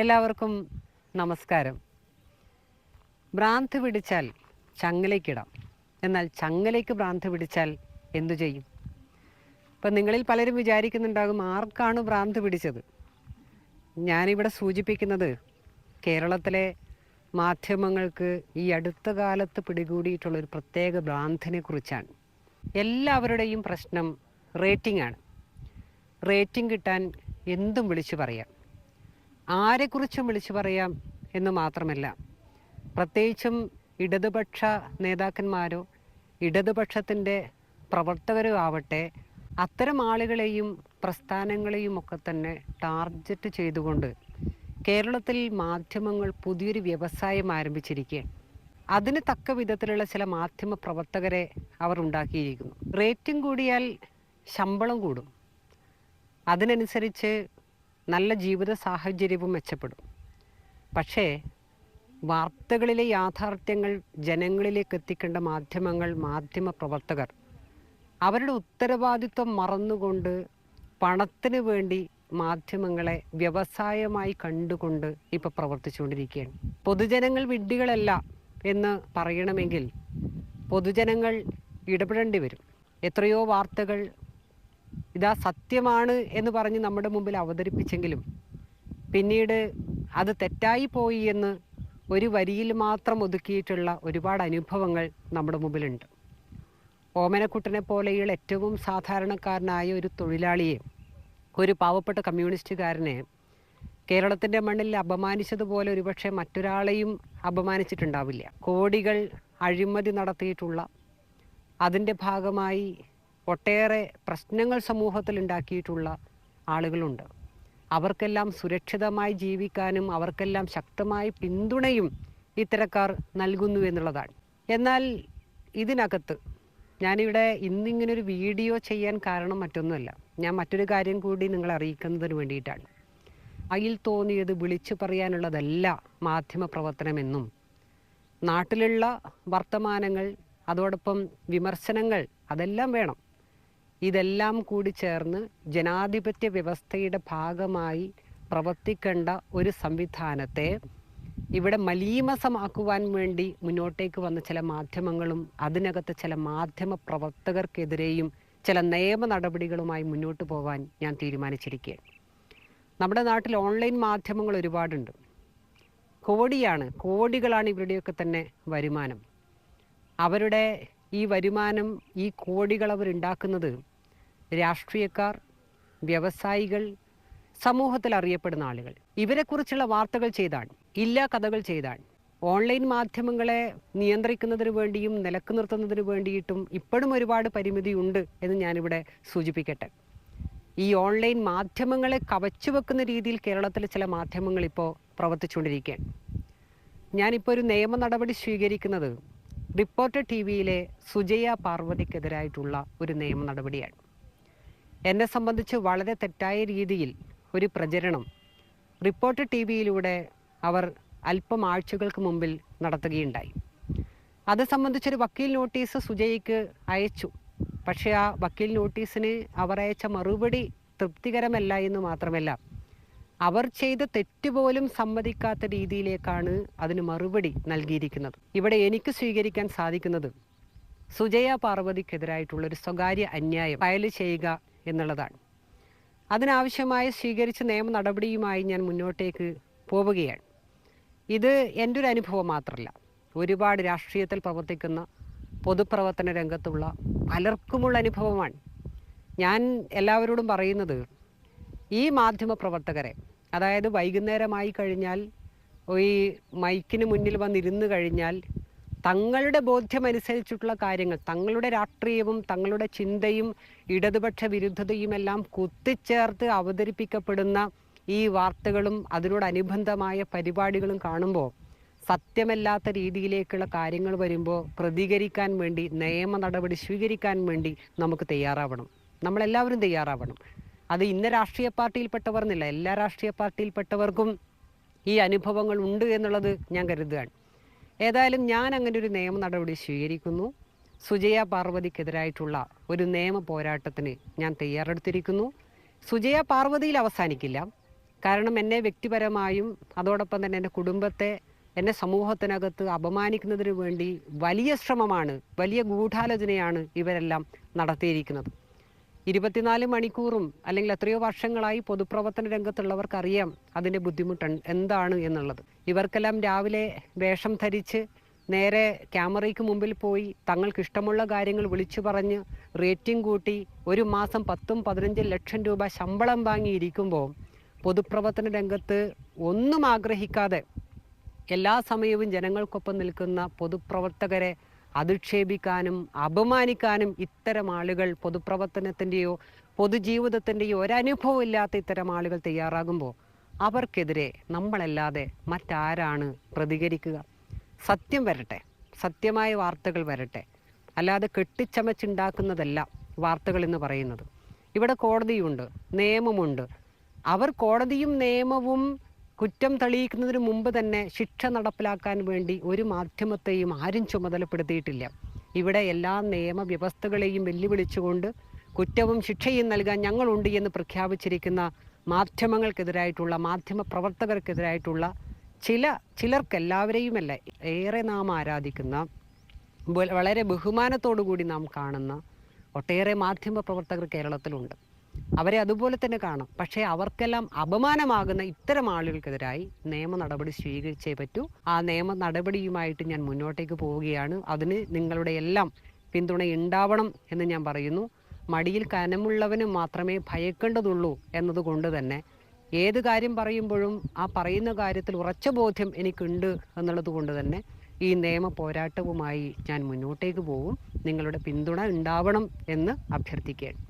എല്ലാവർക്കും നമസ്കാരം. ഭ്രാന്ത് പിടിച്ചാൽ ചങ്ങലയ്ക്കിടാം. എന്നാൽ ചങ്ങലയ്ക്ക് ഭ്രാന്ത് പിടിച്ചാൽ എന്തു ചെയ്യും? ഇപ്പം നിങ്ങളിൽ പലരും വിചാരിക്കുന്നുണ്ടാകും ആർക്കാണ് ഭ്രാന്ത് പിടിച്ചത്? ഞാനിവിടെ സൂചിപ്പിക്കുന്നത് കേരളത്തിലെ മാധ്യമങ്ങൾക്ക് ഈ അടുത്ത കാലത്ത് പിടികൂടിയിട്ടുള്ള ഒരു പ്രത്യേക ഭ്രാന്തിനെ കുറിച്ചാണ്. എല്ലാവരുടെയും പ്രശ്നം റേറ്റിംഗ് ആണ്. റേറ്റിംഗ് കിട്ടാൻ എന്തും വിളിച്ചു പറയാം. ആരെക്കുറിച്ചും വിളിച്ചു പറയാം എന്ന് മാത്രമല്ല പ്രത്യേകിച്ചും ഇടതുപക്ഷ നേതാക്കന്മാരോ ഇടതുപക്ഷത്തിന്റെ പ്രവർത്തകരോ ആവട്ടെ അത്തരം ആളുകളെയും പ്രസ്ഥാനങ്ങളെയും ഒക്കെ തന്നെ ടാർഗറ്റ് ചെയ്തുകൊണ്ട് കേരളത്തിൽ മാധ്യമങ്ങൾ പുതിയൊരു വ്യവസായം ആരംഭിച്ചിരിക്കുകയാണ്. അതിന് തക്ക വിധത്തിലുള്ള ചില മാധ്യമ പ്രവർത്തകരെ അവർ ഉണ്ടാക്കിയിരിക്കുന്നു. റേറ്റിംഗ് കൂടിയാൽ ശമ്പളം കൂടും. അതിനനുസരിച്ച് നല്ല ജീവിത സാഹചര്യവും മെച്ചപ്പെടും. പക്ഷേ വാർത്തകളിലെ യാഥാർത്ഥ്യങ്ങൾ ജനങ്ങളിലേക്ക് എത്തിക്കേണ്ട മാധ്യമങ്ങൾ മാധ്യമ പ്രവർത്തകർ അവരുടെ ഉത്തരവാദിത്വം മറന്നുകൊണ്ട് പണത്തിന് വേണ്ടി മാധ്യമങ്ങളെ വ്യവസായമായി കണ്ടുകൊണ്ട് ഇപ്പോൾ പ്രവർത്തിച്ചുകൊണ്ടിരിക്കുകയാണ്. പൊതുജനങ്ങൾ വിഡ്ഢികളല്ല എന്ന് പറയണമെങ്കിൽ പൊതുജനങ്ങൾ ഇടപെടേണ്ടി വരും. എത്രയോ വാർത്തകൾ ഇതാ സത്യമാണ് എന്ന് പറഞ്ഞ് നമ്മുടെ മുമ്പിൽ അവതരിപ്പിച്ചെങ്കിലും പിന്നീട് അത് തെറ്റായി പോയി എന്ന് ഒരു വരിയിൽ മാത്രം ഒതുക്കിയിട്ടുള്ള ഒരുപാട് അനുഭവങ്ങൾ നമ്മുടെ മുമ്പിലുണ്ട്. ഓമനക്കുട്ടനെ പോലെയുള്ള ഏറ്റവും സാധാരണക്കാരനായ ഒരു തൊഴിലാളിയെ ഒരു പാവപ്പെട്ട കമ്മ്യൂണിസ്റ്റുകാരനെ കേരളത്തിന്റെ മണ്ണിൽ അപമാനിച്ചതുപോലെ ഒരുപക്ഷെ മറ്റൊരാളെയും അപമാനിച്ചിട്ടുണ്ടാവില്ല. കോടികൾ അഴിമതി നടത്തിയിട്ടുള്ള അതിന്റെ ഭാഗമായി ഒട്ടേറെ പ്രശ്നങ്ങൾ സമൂഹത്തിൽ ഉണ്ടാക്കിയിട്ടുള്ള ആളുകളുണ്ട്. അവർക്കെല്ലാം സുരക്ഷിതമായി ജീവിക്കാനും അവർക്കെല്ലാം ശക്തമായ പിന്തുണയും ഇത്തരക്കാർ നൽകുന്നു എന്നുള്ളതാണ്. എന്നാൽ ഇതിനകത്ത് ഞാനിവിടെ ഇന്നിങ്ങനൊരു വീഡിയോ ചെയ്യാൻ കാരണം മറ്റൊന്നുമല്ല. ഞാൻ മറ്റൊരു കാര്യം കൂടി നിങ്ങളെ അറിയിക്കുന്നതിന് വേണ്ടിയിട്ടാണ്. അതിൽ തോന്നിയത് വിളിച്ചു പറയാനുള്ളതല്ല മാധ്യമ പ്രവർത്തനമെന്നും നാട്ടിലുള്ള വർത്തമാനങ്ങൾ അതോടൊപ്പം വിമർശനങ്ങൾ അതെല്ലാം വേണം. ഇതെല്ലാം കൂടി ചേർന്ന് ജനാധിപത്യ വ്യവസ്ഥയുടെ ഭാഗമായി പ്രവർത്തിക്കേണ്ട ഒരു സംവിധാനത്തെ ഇവിടെ മലീമസമാക്കുവാൻ വേണ്ടി മുന്നോട്ടേക്ക് വന്ന ചില മാധ്യമങ്ങളും അതിനകത്ത് ചില മാധ്യമ പ്രവർത്തകർക്കെതിരെയും ചില നിയമ നടപടികളുമായി മുന്നോട്ട് പോകാൻ ഞാൻ തീരുമാനിച്ചിരിക്കുകയാണ്. നമ്മുടെ നാട്ടിൽ ഓൺലൈൻ മാധ്യമങ്ങൾ ഒരുപാടുണ്ട്. കോടിയാണ് കോടികളാണ് ഇവരുടെയൊക്കെ തന്നെ വരുമാനം. അവരുടെ ഈ വരുമാനം ഈ കോടികൾ അവരുണ്ടാക്കുന്നത് രാഷ്ട്രീയക്കാർ വ്യവസായികൾ സമൂഹത്തിൽ അറിയപ്പെടുന്ന ആളുകൾ. ഇവരെക്കുറിച്ചുള്ള വാർത്തകൾ ചെയ്താണ് ഇല്ലാ കഥകൾ ചെയ്താണ് ഓൺലൈൻ മാധ്യമങ്ങളെ നിയന്ത്രിക്കുന്നതിന് വേണ്ടിയും നിലയ്ക്ക് നിർത്തുന്നതിന് വേണ്ടിയിട്ടും ഇപ്പോഴും ഒരുപാട് പരിമിതിയുണ്ട് എന്ന് ഞാനിവിടെ സൂചിപ്പിക്കട്ടെ. ഈ ഓൺലൈൻ മാധ്യമങ്ങളെ കവച്ചു വെക്കുന്ന രീതിയിൽ കേരളത്തിലെ ചില മാധ്യമങ്ങൾ ഇപ്പോൾ പ്രവർത്തിച്ചുകൊണ്ടിരിക്കുകയാണ്. ഞാനിപ്പോൾ ഒരു നിയമ നടപടി സ്വീകരിക്കുന്നത് റിപ്പോർട്ടർ ടി വിയിലെ സുജയ പാർവതിക്കെതിരായിട്ടുള്ള ഒരു നിയമ നടപടിയാണ്. എന്നെ സംബന്ധിച്ച് വളരെ തെറ്റായ രീതിയിൽ ഒരു പ്രചരണം റിപ്പോർട്ട് ടി വിയിലൂടെ അവർ അല്പം ആഴ്ചകൾക്ക് മുമ്പിൽ നടത്തുകയുണ്ടായി. അത് സംബന്ധിച്ചൊരു വക്കീൽ നോട്ടീസ് സുജയ്ക്ക് അയച്ചു. പക്ഷേ ആ വക്കീൽ നോട്ടീസിന് അവർ അയച്ച മറുപടി തൃപ്തികരമല്ല എന്ന് മാത്രമല്ല അവർ ചെയ്ത തെറ്റുപോലും സമ്മതിക്കാത്ത രീതിയിലേക്കാണ് അതിന് മറുപടി നൽകിയിരിക്കുന്നത്. ഇവിടെ എനിക്ക് സ്വീകരിക്കാൻ സാധിക്കുന്നത് സുജയ പാർവതിക്കെതിരായിട്ടുള്ള ഒരു സ്വകാര്യ അന്യായം. ഫയൽ ചെയ്യുക എന്നുള്ളതാണ്. അതിനാവശ്യമായ സ്വീകരിച്ച നിയമ നടപടിയുമായി ഞാൻ മുന്നോട്ടേക്ക് പോവുകയാണ്. ഇത് എന്റെ ഒരു അനുഭവം മാത്രമല്ല ഒരുപാട് രാഷ്ട്രീയത്തിൽ പ്രവർത്തിക്കുന്ന പൊതുപ്രവർത്തന രംഗത്തുള്ള പലർക്കുമുള്ള അനുഭവമാണ്. ഞാൻ എല്ലാവരോടും പറയുന്നത് ഈ മാധ്യമ പ്രവർത്തകരെ അതായത് വൈകുന്നേരമായി കഴിഞ്ഞാൽ ഈ മൈക്കിന് മുന്നിൽ വന്നിരുന്ന് കഴിഞ്ഞാൽ തങ്ങളുടെ ബോധ്യമനുസരിച്ചിട്ടുള്ള കാര്യങ്ങൾ തങ്ങളുടെ രാഷ്ട്രീയവും തങ്ങളുടെ ചിന്തയും ഇടതുപക്ഷ വിരുദ്ധതയും എല്ലാം കുത്തിച്ചേർത്ത് അവതരിപ്പിക്കപ്പെടുന്ന ഈ വാർത്തകളും അതിനോടനുബന്ധമായ പരിപാടികളും കാണുമ്പോൾ സത്യമല്ലാത്ത രീതിയിലേക്കുള്ള കാര്യങ്ങൾ വരുമ്പോൾ പ്രതികരിക്കാൻ വേണ്ടി നിയമ നടപടി സ്വീകരിക്കാൻ വേണ്ടി നമുക്ക് തയ്യാറാവണം. നമ്മളെല്ലാവരും തയ്യാറാവണം. അത് ഇന്ന രാഷ്ട്രീയ പാർട്ടിയിൽപ്പെട്ടവർ എന്നില്ല എല്ലാ രാഷ്ട്രീയ പാർട്ടിയിൽപ്പെട്ടവർക്കും ഈ അനുഭവങ്ങൾ ഉണ്ട് എന്നുള്ളത് ഞാൻ കരുതുകയാണ്. ഏതായാലും ഞാൻ അങ്ങനെ ഒരു നിയമ നടപടി സ്വീകരിക്കുന്നു. സുജയ പാർവതിക്കെതിരായിട്ടുള്ള ഒരു നിയമ പോരാട്ടത്തിന് ഞാൻ തയ്യാറെടുത്തിരിക്കുന്നു. സുജയ പാർവതിയിൽ അവസാനിക്കില്ല. കാരണം എന്നെ വ്യക്തിപരമായും അതോടൊപ്പം തന്നെ എന്റെ കുടുംബത്തെ എന്നെ സമൂഹത്തിനകത്ത് അപമാനിക്കുന്നതിന് വേണ്ടി വലിയ ശ്രമമാണ് വലിയ ഗൂഢാലോചനയാണ് ഇവരെല്ലാം നടത്തിയിരിക്കുന്നത്. ഇരുപത്തിനാല് മണിക്കൂറും അല്ലെങ്കിൽ എത്രയോ വർഷങ്ങളായി പൊതുപ്രവർത്തന രംഗത്തുള്ളവർക്കറിയാം അതിന്റെ ബുദ്ധിമുട്ട് എന്താണ് എന്നുള്ളത്. ഇവർക്കെല്ലാം രാവിലെ വേഷം ധരിച്ച് നേരെ ക്യാമറയ്ക്ക് മുമ്പിൽ പോയി തങ്ങൾക്ക് ഇഷ്ടമുള്ള കാര്യങ്ങൾ വിളിച്ചു പറഞ്ഞ് റേറ്റിംഗ് കൂട്ടി ഒരു മാസം പത്തും പതിനഞ്ചും ലക്ഷം രൂപ ശമ്പളം വാങ്ങിയിരിക്കുമ്പോൾ പൊതുപ്രവർത്തന രംഗത്ത് ഒന്നും ആഗ്രഹിക്കാതെ എല്ലാ സമയവും ജനങ്ങൾക്കൊപ്പം നിൽക്കുന്ന പൊതുപ്രവർത്തകരെ അധിക്ഷേപിക്കാനും അപമാനിക്കാനും ഇത്തരം ആളുകൾ പൊതുപ്രവർത്തനത്തിന്റെയോ പൊതുജീവിതത്തിന്റെയോ ഒരനുഭവം ഇല്ലാത്ത ഇത്തരം ആളുകൾ തയ്യാറാകുമ്പോൾ അവർക്കെതിരെ നമ്മളല്ലാതെ മറ്റാരാണ് പ്രതികരിക്കുക? സത്യം വരട്ടെ. സത്യമായ വാർത്തകൾ വരട്ടെ. അല്ലാതെ കെട്ടിച്ചമച്ചുണ്ടാക്കുന്നതല്ല വാർത്തകൾ എന്ന് പറയുന്നത്. ഇവിടെ കോടതിയുണ്ട് നിയമമുണ്ട്. അവർ കോടതിയും നിയമവും കുറ്റം തെളിയിക്കുന്നതിന് മുമ്പ് തന്നെ ശിക്ഷ നടപ്പിലാക്കാൻ വേണ്ടി ഒരു മാധ്യമത്തെയും ആരും ചുമതലപ്പെടുത്തിയിട്ടില്ല. ഇവിടെ എല്ലാ നിയമവ്യവസ്ഥകളെയും വെല്ലുവിളിച്ചുകൊണ്ട് കുറ്റവും ശിക്ഷയും നൽകാൻ ഞങ്ങളുണ്ട് എന്ന് പ്രഖ്യാപിച്ചിരിക്കുന്ന മാധ്യമങ്ങൾക്കെതിരായിട്ടുള്ള മാധ്യമ പ്രവർത്തകർക്കെതിരായിട്ടുള്ള ചില ചിലർക്കെല്ലാവരെയുമല്ല ഏറെ നാം ആരാധിക്കുന്ന വളരെ ബഹുമാനത്തോടു കൂടി നാം കാണുന്ന ഒട്ടേറെ മാധ്യമ പ്രവർത്തകർ കേരളത്തിലുണ്ട്. അവരെ അതുപോലെ തന്നെ കാണാം. പക്ഷേ അവർക്കെല്ലാം അപമാനമാകുന്ന ഇത്തരം ആളുകൾക്കെതിരായി നിയമ നടപടി സ്വീകരിച്ചേ പറ്റൂ. ആ നിയമ നടപടിയുമായിട്ട് ഞാൻ മുന്നോട്ടേക്ക് പോവുകയാണ്. അതിന് നിങ്ങളുടെ എല്ലാം പിന്തുണ ഉണ്ടാവണം എന്ന് ഞാൻ പറയുന്നു. മടിയിൽ കനമുള്ളവന് മാത്രമേ ഭയക്കേണ്ടതുള്ളൂ എന്നതുകൊണ്ട് തന്നെ ഏത് കാര്യം പറയുമ്പോഴും ആ പറയുന്ന കാര്യത്തിൽ ഉറച്ച ബോധ്യം എനിക്കുണ്ട് എന്നുള്ളത് കൊണ്ട് തന്നെ ഈ നിയമ പോരാട്ടവുമായി ഞാൻ മുന്നോട്ടേക്ക് പോകും നിങ്ങളുടെ പിന്തുണ ഉണ്ടാവണം എന്ന് അഭ്യർത്ഥിക്കുകയാണ്.